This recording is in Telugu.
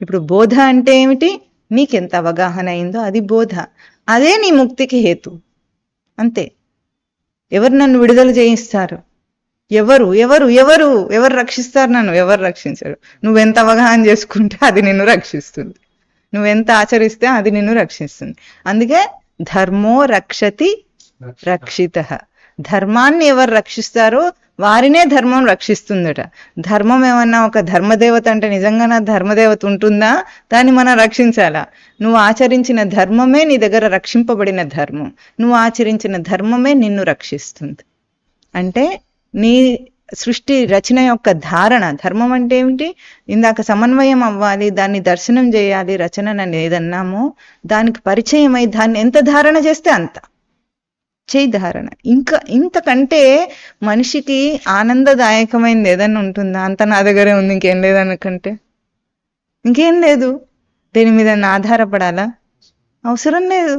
ఇప్పుడు బోధ అంటే ఏమిటి? నీకెంత అవగాహన అయిందో అది బోధ. అదే నీ ముక్తికి హేతు. అంతే. ఎవరు నన్ను విడుదల చేయిస్తారు? ఎవరు? ఎవరు? ఎవరు? ఎవరు రక్షిస్తారు నన్ను? ఎవరు రక్షించరు? నువ్వెంత అవగాహన చేసుకుంటే అది నిన్ను రక్షిస్తుంది. నువ్వెంత ఆచరిస్తే అది నిన్ను రక్షిస్తుంది. అందుకే ధర్మో రక్షతి రక్షిత. ధర్మాన్ని ఎవరు రక్షిస్తారో వారినే ధర్మం రక్షిస్తుందట. ధర్మం ఏమన్నా ఒక ధర్మదేవత అంటే నిజంగా నా ధర్మదేవత ఉంటుందా? దాన్ని మనం రక్షించాలా? నువ్వు ఆచరించిన ధర్మమే నీ దగ్గర రక్షింపబడిన ధర్మం. నువ్వు ఆచరించిన ధర్మమే నిన్ను రక్షిస్తుంది. అంటే నీ సృష్టి రచన యొక్క ధారణ ధర్మం అంటే ఏమిటి? ఇందాక సమన్వయం అవ్వాలి దాన్ని దర్శనం చేయాలి రచన నన్ను ఏదన్నామో దానికి పరిచయం అయి దాన్ని ఎంత ధారణ చేస్తే అంత. చేయి ధారణ ఇంకా ఇంతకంటే మనిషికి ఆనందదాయకమైనది ఏదన్నా ఉంటుందా? అంత నా దగ్గరే ఉంది ఇంకేం లేదనకంటే ఇంకేం లేదు. దేని మీద ఆధారపడాలా? అవసరం లేదు.